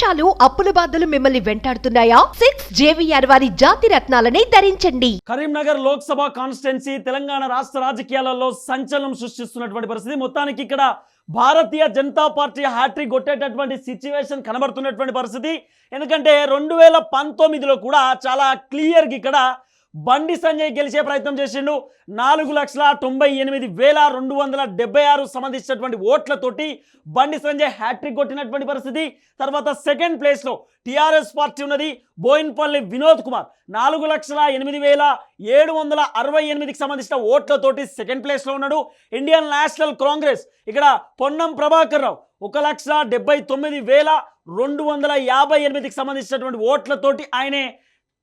మోసాలు అప్పుల బాధలు మిమ్మల్ని వెంటాడుతున్నాయా? సిక్స్ జేవీఆర్ వారి జాతి రత్నాలని ధరించండి. కరీంనగర్ లోక్సభ కాన్స్టిట్యున్సీ తెలంగాణ రాష్ట్ర రాజకీయాలలో సంచలనం సృష్టిస్తున్నటువంటి పరిస్థితి. మొత్తానికి ఇక్కడ భారతీయ జనతా పార్టీ హ్యాట్రిక్ కొట్టేటటువంటి సిచ్యువేషన్ కనబడుతున్నటువంటి పరిస్థితి. ఎందుకంటే రెండు వేల పంతొమ్మిదిలో కూడా చాలా క్లియర్గా ఇక్కడ బండి సంజయ్ గెలిచే ప్రయత్నం చేసిండు. నాలుగు లక్షల తొంభై ఎనిమిది వేల రెండు వందల డెబ్బై ఆరు సంబంధించినటువంటి ఓట్లతోటి బండి సంజయ్ హ్యాట్రిక్ కొట్టినటువంటి పరిస్థితి. తర్వాత సెకండ్ ప్లేస్లో టీఆర్ఎస్ పార్టీ ఉన్నది బోయిన్పల్లి వినోద్ కుమార్. నాలుగు లక్షల ఎనిమిది వేల ఏడు వందల అరవై ఎనిమిదికి సంబంధించిన ఓట్లతోటి సెకండ్ ప్లేస్లో ఉన్నాడు. ఇండియన్ నేషనల్ కాంగ్రెస్ ఇక్కడ పొన్నం ప్రభాకర్ రావు. ఒక లక్ష డెబ్బై తొమ్మిది వేల రెండు వందల యాభై ఎనిమిదికి సంబంధించినటువంటి ఓట్లతోటి ఆయనే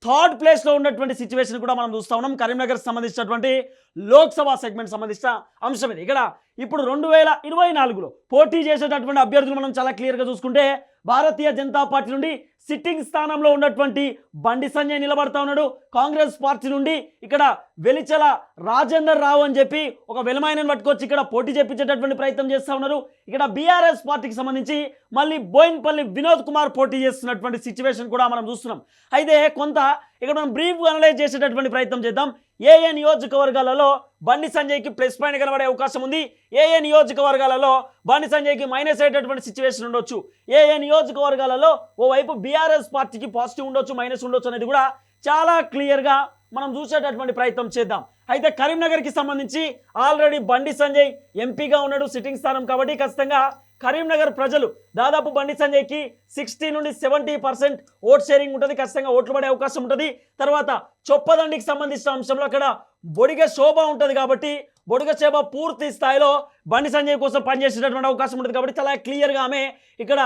థర్డ్ ప్లేస్లో ఉన్నటువంటి సిచ్యువేషన్ కూడా మనం చూస్తూ ఉన్నాం. కరీంనగర్ సంబంధించినటువంటి లోక్సభ సెగ్మెంట్ సంబంధించిన అంశం ఇది. ఇక్కడ ఇప్పుడు రెండు వేల ఇరవై నాలుగులో పోటీ చేసేటటువంటి అభ్యర్థులు మనం చాలా క్లియర్గా చూసుకుంటే భారతీయ జనతా పార్టీ నుండి సిట్టింగ్ స్థానంలో ఉన్నటువంటి బండి సంజయ్ నిలబడతా ఉన్నాడు. కాంగ్రెస్ పార్టీ నుండి ఇక్కడ వెలిచల రాజేందర్ రావు అని చెప్పి ఒక వెలమైన పట్టుకొచ్చి ఇక్కడ పోటీ చేపించేటటువంటి ప్రయత్నం చేస్తూ ఉన్నారు. ఇక్కడ బీఆర్ఎస్ పార్టీకి సంబంధించి మళ్ళీ బోయిన్పల్లి వినోద్ కుమార్ పోటీ చేస్తున్నటువంటి సిచ్యువేషన్ కూడా మనం చూస్తున్నాం. అయితే కొంత ఇక్కడ మనం బ్రీఫ్ అనలైజ్ చేసేటటువంటి ప్రయత్నం చేద్దాం. ఏ ఏ నియోజకవర్గాలలో బండి సంజయ్కి ప్లస్ పాయింట్ కనబడే అవకాశం ఉంది? ఏ ఏ నియోజకవర్గాలలో బండి సంజయ్కి మైనస్ అయ్యేటటువంటి సిచ్యువేషన్ ఉండొచ్చు? ఏ ఏ నియోజకవర్గాలలో ఓవైపు బీఆర్ఎస్ పార్టీకి పాజిటివ్ ఉండొచ్చు మైనస్ ఉండొచ్చు అనేది కూడా చాలా క్లియర్గా మనం చూసేటటువంటి ప్రయత్నం చేద్దాం. అయితే కరీంనగర్కి సంబంధించి ఆల్రెడీ బండి సంజయ్ ఎంపీగా ఉన్నాడు సిట్టింగ్ స్థానం కాబట్టి ఖచ్చితంగా కరీంనగర్ ప్రజలు దాదాపు బండి సంజయ్కి సిక్స్టీ నుండి సెవెంటీ పర్సెంట్ ఓట్ షేరింగ్ ఉంటుంది ఖచ్చితంగా ఓట్లు పడే అవకాశం ఉంటుంది. తర్వాత చొప్పదండికి సంబంధించిన అంశంలో అక్కడ బొడిగ శోభ ఉంటుంది కాబట్టి బొడిగ పూర్తి స్థాయిలో బండి సంజయ్ కోసం పనిచేసేటటువంటి అవకాశం ఉంటుంది కాబట్టి చాలా క్లియర్గా ఆమె ఇక్కడ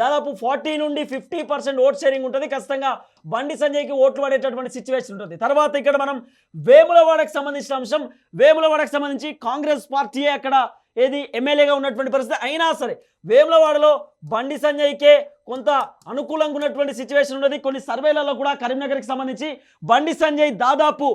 దాదాపు ఫార్టీ నుండి ఫిఫ్టీ పర్సెంట్ ఓట్ షేరింగ్ ఉంటుంది. ఖచ్చితంగా బండి సంజయ్కి ఓట్లు పడేటటువంటి సిచ్యువేషన్ ఉంటుంది. తర్వాత ఇక్కడ మనం వేములవాడకు సంబంధించిన అంశం. వేములవాడకు సంబంధించి కాంగ్రెస్ పార్టీయే అక్కడ ఏది ఎమ్మెల్యేగా ఉన్నటువంటి పరిస్థితి అయినా సరే వేములవాడలో బండి సంజయ్కే కొంత అనుకూలంగా ఉన్నటువంటి సిచ్యువేషన్ ఉన్నది. కొన్ని సర్వేలలో కూడా కరీంనగర్కి సంబంధించి బండి సంజయ్ దాదాపు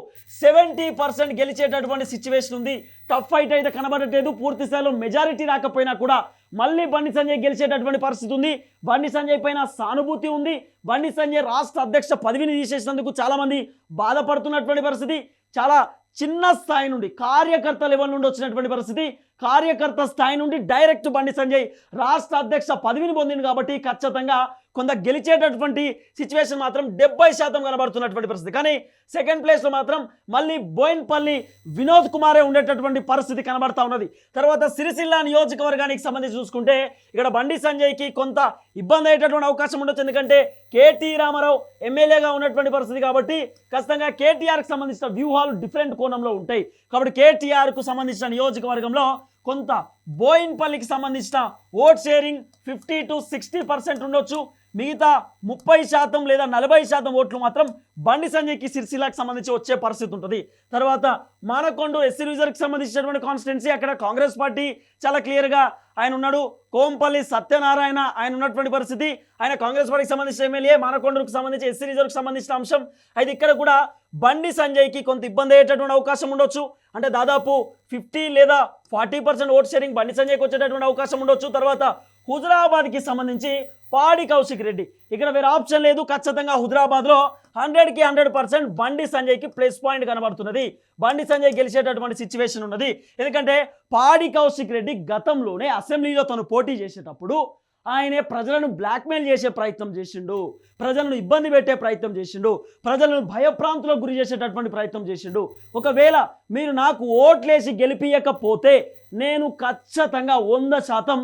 సెవెంటీ పర్సెంట్ గెలిచేటటువంటి సిచ్యువేషన్ ఉంది. టఫ్ ఫైట్ అయితే కనబడట్లేదు. పూర్తి స్థాయిలో మెజారిటీ రాకపోయినా కూడా మళ్ళీ బండి సంజయ్ గెలిచేటటువంటి పరిస్థితి ఉంది. బండి సంజయ్ పైన సానుభూతి ఉంది. బండి సంజయ్ రాష్ట్ర అధ్యక్ష పదవిని తీసేసినందుకు చాలామంది బాధపడుతున్నటువంటి పరిస్థితి. చాలా చిన్న స్థాయి నుండి కార్యకర్తలు ఎవరి నుండి వచ్చినటువంటి పరిస్థితి? కార్యకర్త స్థాయి నుండి డైరెక్ట్ బండి సంజయ్ రాష్ట్ర అధ్యక్ష పదవిని పొందింది కాబట్టి ఖచ్చితంగా కొంత గెలిచేటటువంటి సిచ్యువేషన్ మాత్రం డెబ్బై శాతం కనబడుతున్నటువంటి పరిస్థితి. కానీ సెకండ్ ప్లేస్లో మాత్రం మళ్ళీ బోయిన్పల్లి వినోద్ కుమారే ఉండేటటువంటి పరిస్థితి కనబడతా ఉన్నది. తర్వాత సిరిసిల్ల నియోజకవర్గానికి సంబంధించి చూసుకుంటే ఇక్కడ బండి సంజయ్కి కొంత ఇబ్బంది అయ్యేటటువంటి అవకాశం ఉండొచ్చు. ఎందుకంటే కేటీ రామారావు ఎమ్మెల్యేగా ఉన్నటువంటి పరిస్థితి కాబట్టి ఖచ్చితంగా కేటీఆర్కి సంబంధించిన వ్యూహాలు డిఫరెంట్ కోణంలో ఉంటాయి. కాబట్టి కేటీఆర్కు సంబంధించిన నియోజకవర్గంలో కొంత బోయిన్పల్లికి సంబంధించిన vote sharing fifty to sixty percent ఉండొచ్చు. మిగతా ముప్పై శాతం లేదా నలభై శాతం ఓట్లు మాత్రం బండి సంజయ్కి సిరిసిల్లాకి సంబంధించి వచ్చే పరిస్థితి ఉంటుంది. తర్వాత మానకొండ ఎస్సీ రిజర్వ్కి సంబంధించినటువంటి కాన్స్టిట్యున్సీ అక్కడ కాంగ్రెస్ పార్టీ చాలా క్లియర్గా ఆయన ఉన్నాడు. కోంపల్లి సత్యనారాయణ ఆయన ఉన్నటువంటి పరిస్థితి. ఆయన కాంగ్రెస్ పార్టీకి సంబంధించిన ఎమ్మెల్యే మానకొండకు సంబంధించి ఎస్సీ రిజర్వ్కి సంబంధించిన అంశం. అయితే ఇక్కడ కూడా బండి సంజయ్కి కొంత ఇబ్బంది అయ్యేటటువంటి అవకాశం ఉండొచ్చు. అంటే దాదాపు ఫిఫ్టీ లేదా ఫార్టీ పర్సెంట్ ఓట్ షేరింగ్ బండి సంజయ్కి వచ్చేటటువంటి అవకాశం ఉండొచ్చు. తర్వాత హుజరాబాద్కి సంబంధించి పాడి కౌశిక్ రెడ్డి. ఇక్కడ వేరే ఆప్షన్ లేదు. ఖచ్చితంగా హుజరాబాద్లో హండ్రెడ్కి హండ్రెడ్ పర్సెంట్ బండి సంజయ్కి ప్లస్ పాయింట్ కనబడుతున్నది. బండి సంజయ్ గెలిచేటటువంటి సిచ్యువేషన్ ఉన్నది. ఎందుకంటే పాడి కౌశిక్ రెడ్డి గతంలోనే అసెంబ్లీలో తను పోటీ చేసేటప్పుడు ఆయనే ప్రజలను బ్లాక్మెయిల్ చేసే ప్రయత్నం చేసిండు. ప్రజలను ఇబ్బంది పెట్టే ప్రయత్నం చేసిండు. ప్రజలను భయప్రాంతులకు గురి చేసేటటువంటి ప్రయత్నం చేసిండు. ఒకవేళ మీరు నాకు ఓట్లేసి గెలిపియకపోతే నేను ఖచ్చితంగా వంద శాతం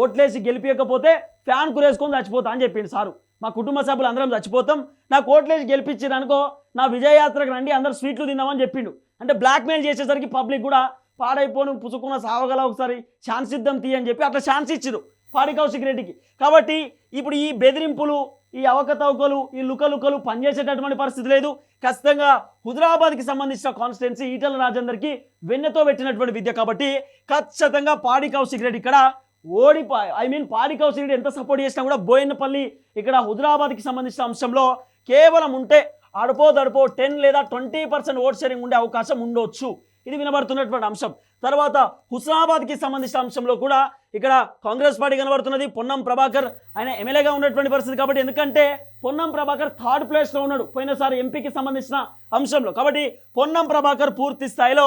ఓట్లేసి గెలిపించకపోతే ఫ్యాన్ కురేసుకొని చచ్చిపోతా అని చెప్పిండు సారు. మా కుటుంబ సభ్యులు అందరం చచ్చిపోతాం. నాకు ఓట్లేసి గెలిపించింది అనుకో నా విజయయాత్రకు రండి అందరు స్వీట్లు తిందామని చెప్పిండు. అంటే బ్లాక్మెయిల్ చేసేసరికి పబ్లిక్ కూడా పాడైపోను పుసుకున్న సావగల ఒకసారి ఛాన్స్ ఇద్దాం తీ అని చెప్పి అట్లా ఛాన్స్ ఇచ్చిరు పాడి కౌశిక్ రెడ్డికి. కాబట్టి ఇప్పుడు ఈ బెదిరింపులు ఈ అవకతవకలు ఈ లుకలుకలు పనిచేసేటటువంటి పరిస్థితి లేదు. ఖచ్చితంగా హుదరాబాద్కి సంబంధించిన కాన్స్టిట్యున్సీ ఈటల రాజేందర్కి వెన్నెతో పెట్టినటువంటి విద్య కాబట్టి ఖచ్చితంగా పాడి కౌశిక్ రెడ్డి ఇక్కడ ఓడిపోయి ఐ మీన్ పాడి కౌశిక్ రెడ్డి ఎంత సపోర్ట్ చేసినా కూడా బోయినపల్లి ఇక్కడ హుదరాబాద్కి సంబంధించిన అంశంలో కేవలం ఉంటే అడపో దడపో టెన్ లేదా ట్వంటీ పర్సెంట్ ఓట్ షేరింగ్ ఉండే అవకాశం ఉండొచ్చు. ఇది వినబడుతున్నటువంటి అంశం. తర్వాత హుస్నాబాద్కి సంబంధించిన అంశంలో కూడా ఇక్కడ కాంగ్రెస్ పార్టీ కనబడుతున్నది. పొన్నం ప్రభాకర్ ఆయన ఎమ్మెల్యేగా ఉన్నటువంటి పరిస్థితి కాబట్టి ఎందుకంటే పొన్నం ప్రభాకర్ థర్డ్ ప్లేస్లో ఉన్నాడు పోయినసారి ఎంపీకి సంబంధించిన అంశంలో. కాబట్టి పొన్నం ప్రభాకర్ పూర్తి స్థాయిలో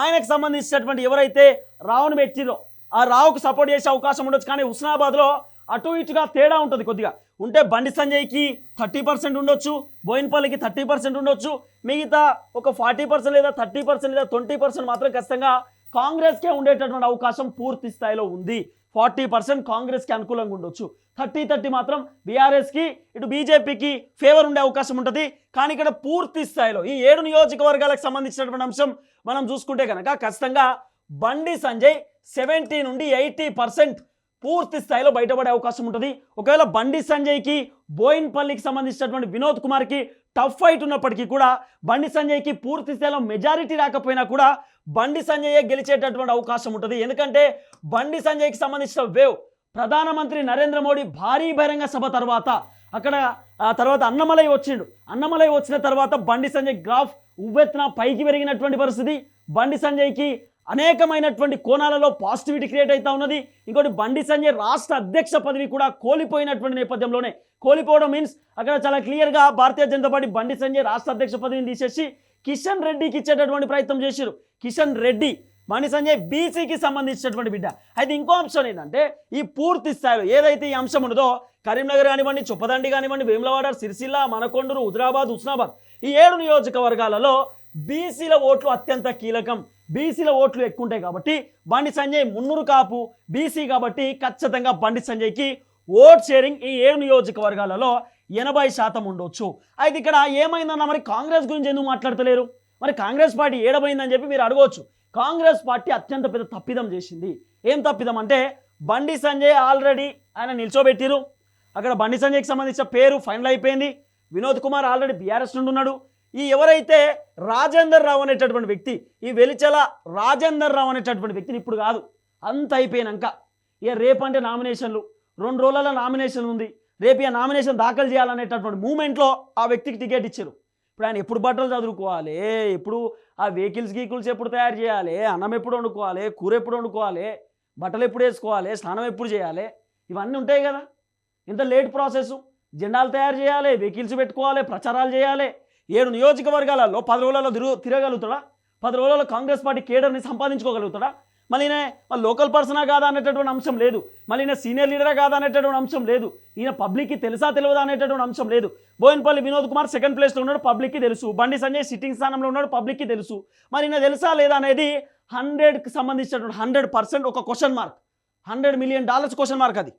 ఆయనకు సంబంధించినటువంటి ఎవరైతే రావును పెట్టిరో ఆ రావుకు సపోర్ట్ చేసే అవకాశం ఉండొచ్చు. కానీ హుస్నాబాద్లో అటు ఇటుగా తేడా ఉంటుంది కొద్దిగా. ఉంటే బండి సంజయ్కి థర్టీ పర్సెంట్ ఉండొచ్చు బోయిన్పల్లికి థర్టీ పర్సెంట్ ఉండొచ్చు మిగతా ఒక ఫార్టీ పర్సెంట్ లేదా థర్టీ పర్సెంట్ లేదా ట్వంటీ పర్సెంట్ మాత్రం ఖచ్చితంగా కాంగ్రెస్కే ఉండేటటువంటి అవకాశం పూర్తి స్థాయిలో ఉంది. ఫార్టీ పర్సెంట్ కాంగ్రెస్కి అనుకూలంగా ఉండొచ్చు. థర్టీ థర్టీ మాత్రం బీఆర్ఎస్కి ఇటు బీజేపీకి ఫేవర్ ఉండే అవకాశం ఉంటుంది. కానీ ఇక్కడ పూర్తి స్థాయిలో ఈ ఏడు నియోజకవర్గాలకు సంబంధించినటువంటి అంశం మనం చూసుకుంటే కనుక ఖచ్చితంగా బండి సంజయ్ సెవెంటీ నుండి ఎయిటీ పర్సెంట్ పూర్తి స్థాయిలో బయటపడే అవకాశం ఉంటుంది. ఒకవేళ బండి సంజయ్కి బోయిన్పల్లికి సంబంధించినటువంటి వినోద్ కుమార్కి టఫ్ ఫైట్ ఉన్నప్పటికీ కూడా బండి సంజయ్కి పూర్తి స్థాయిలో మెజారిటీ రాకపోయినా కూడా బండి సంజయ్ గెలిచేటటువంటి అవకాశం ఉంటుంది. ఎందుకంటే బండి సంజయ్కి సంబంధించిన వేవ్ ప్రధానమంత్రి నరేంద్ర మోడీ భారీ బహిరంగ సభ తర్వాత అక్కడ ఆ తర్వాత అన్నమలై వచ్చిండు. అన్నమలై వచ్చిన తర్వాత బండి సంజయ్ గ్రాఫ్ ఉవ్వెత్తున పైకి పెరిగినటువంటి పరిస్థితి. బండి సంజయ్కి అనేకమైనటువంటి కోణాలలో పాజిటివిటీ క్రియేట్ అవుతా ఉన్నది. ఇంకోటి బండి సంజయ్ రాష్ట్ర అధ్యక్ష పదవి కూడా కోల్పోయినటువంటి నేపథ్యంలోనే. కోల్పోవడం మీన్స్ అక్కడ చాలా క్లియర్గా భారతీయ జనతా పార్టీ బండి సంజయ్ రాష్ట్ర అధ్యక్ష పదవిని తీసేసి కిషన్ రెడ్డికి ఇచ్చేటటువంటి ప్రయత్నం చేశారు కిషన్ రెడ్డి బండి సంజయ్ బీసీకి సంబంధించినటువంటి బిడ్డ. అయితే ఇంకో అంశం ఏంటంటే ఈ పూర్తి స్థాయిలో ఏదైతే ఈ అంశం ఉన్నదో కరీంనగర్ కానివ్వండి చొప్పదండి కానివ్వండి వేములవాడ సిరిసిల్ల మనకొండూరు హుజరాబాద్ హుస్నాబాద్ ఈ ఏడు నియోజకవర్గాలలో బీసీల ఓట్లు అత్యంత కీలకం. బీసీల ఓట్లు ఎక్కువ ఉంటాయి కాబట్టి బండి సంజయ్ మున్నూరు కాపు బీసీ కాబట్టి ఖచ్చితంగా బండి సంజయ్కి ఓట్ షేరింగ్ ఈ ఏడు నియోజకవర్గాలలో ఎనభై శాతం ఉండొచ్చు. అయితే ఇక్కడ ఏమైందన్న మరి కాంగ్రెస్ గురించి ఎందుకు మాట్లాడతలేరు? మరి కాంగ్రెస్ పార్టీ ఏడమైందని చెప్పి మీరు అడగవచ్చు కాంగ్రెస్ పార్టీ అత్యంత పెద్ద తప్పిదం చేసింది. ఏం తప్పిదం అంటే బండి సంజయ్ ఆల్రెడీ ఆయన నిల్చోబెట్టిరు. అక్కడ బండి సంజయ్కి సంబంధించిన పేరు ఫైనల్ అయిపోయింది. వినోద్ కుమార్ ఆల్రెడీ బీఆర్ఎస్ నుండి ఉన్నాడు. ఈ ఎవరైతే రాజేందర్ రావు అనేటటువంటి వ్యక్తి ఈ వెలిచల రాజేందర్ రావు అనేటటువంటి వ్యక్తిని ఇప్పుడు కాదు అంత అయిపోయినాక. ఇక రేపు అంటే నామినేషన్లు రెండు రోజుల నామినేషన్ ఉంది రేపు ఇక నామినేషన్ దాఖలు చేయాలనేటటువంటి మూమెంట్లో ఆ వ్యక్తికి టికెట్ ఇచ్చారు. ఇప్పుడు ఆయన ఎప్పుడు బట్టలు చదువుకోవాలి? ఎప్పుడు ఆ వెహికల్స్ గీకిల్స్ ఎప్పుడు తయారు చేయాలి? అన్నం ఎప్పుడు వండుకోవాలి? కూర ఎప్పుడు వండుకోవాలి? బట్టలు ఎప్పుడు వేసుకోవాలి? స్నానం ఎప్పుడు చేయాలి? ఇవన్నీ ఉంటాయి కదా. ఇంత లేట్ ప్రాసెస్. జెండాలు తయారు చేయాలి వెహికల్స్ పెట్టుకోవాలి ప్రచారాలు చేయాలి. ఏడు నియోజకవర్గాలలో పది రోజులలో తిరుగు తిరగలుగుతాడా? పది రోజులలో కాంగ్రెస్ పార్టీ కేడర్ని సంపాదించుకోగలుగుతాడా? మళ్ళీ ఈయన మళ్ళీ లోకల్ పర్సనా కాదా అనేటటువంటి అంశం లేదు. మళ్ళీ సీనియర్ లీడరా కాదా అనేటటువంటి అంశం లేదు. ఈయన పబ్లిక్కి తెలుసా తెలియదా అనేటటువంటి అంశం లేదు. బోయినపల్లి వినోద్ కుమార్ సెకండ్ ప్లేస్లో ఉన్నాడు పబ్లిక్కి తెలుసు. బండి సంజయ్ సిట్టింగ్ స్థానంలో ఉన్నాడు పబ్లిక్కి తెలుసు. మరి ఈయన తెలుసా లేదా అనేది హండ్రెడ్కి సంబంధించినటువంటి హండ్రెడ్ పర్సెంట్ ఒక question mark. Hundred million dollars question mark అది.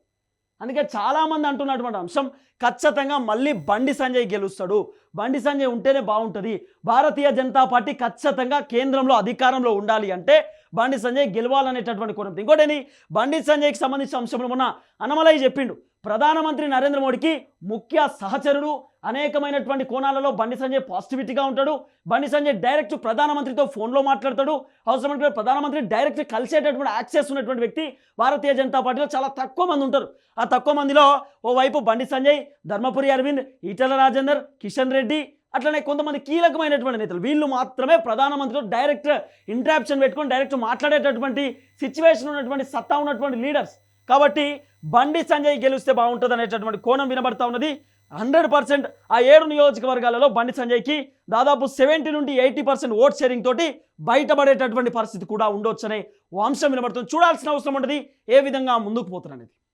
అందుకే చాలామంది అంటున్నటువంటి అంశం ఖచ్చితంగా మళ్ళీ బండి సంజయ్ గెలుస్తాడు. బండి సంజయ్ ఉంటేనే బాగుంటుంది. భారతీయ జనతా పార్టీ ఖచ్చితంగా కేంద్రంలో అధికారంలో ఉండాలి అంటే బండి సంజయ్ గెలవాలనేటటువంటి కోణం ఇంకోటేని బండి సంజయ్కి సంబంధించిన అంశంలో మొన్న అనమలయ్య చెప్పిండు. ప్రధానమంత్రి నరేంద్ర మోడీకి ముఖ్య సహచరుడు అనేకమైనటువంటి కోణాలలో బండి సంజయ్ పాజిటివిటీగా ఉంటాడు. బండి సంజయ్ డైరెక్ట్ ప్రధానమంత్రితో ఫోన్లో మాట్లాడతాడు. అవసరమైన ప్రధానమంత్రి డైరెక్ట్ కలిసేటటువంటి యాక్సెస్ ఉన్నటువంటి వ్యక్తి భారతీయ జనతా పార్టీలో చాలా తక్కువ మంది ఉంటారు. ఆ తక్కువ మందిలో ఓవైపు బండి సంజయ్ ధర్మపురి అరవింద్ ఈటల రాజేందర్ కిషన్ రెడ్డి అట్లనే కొంతమంది కీలకమైనటువంటి నేతలు. వీళ్ళు మాత్రమే ప్రధానమంత్రితో డైరెక్ట్ ఇంట్రాప్షన్ పెట్టుకొని డైరెక్ట్ మాట్లాడేటటువంటి సిచ్యువేషన్ ఉన్నటువంటి సత్తా ఉన్నటువంటి లీడర్స్ కాబట్టి బండి సంజయ్ గెలిస్తే బాగుంటుంది అనేటటువంటి కోణం వినబడతా ఉన్నది. హండ్రెడ్ పర్సెంట్ ఆ ఏడు నియోజకవర్గాలలో బండి సంజయ్కి దాదాపు సెవెంటీ నుండి ఎయిటీ పర్సెంట్ ఓట్ షేరింగ్ తోటి బయటపడేటటువంటి పరిస్థితి కూడా ఉండొచ్చనే ఓ అంశం వినబడుతుంది. చూడాల్సిన అవసరం ఉంటుంది ఏ విధంగా ముందుకు పోతున్నది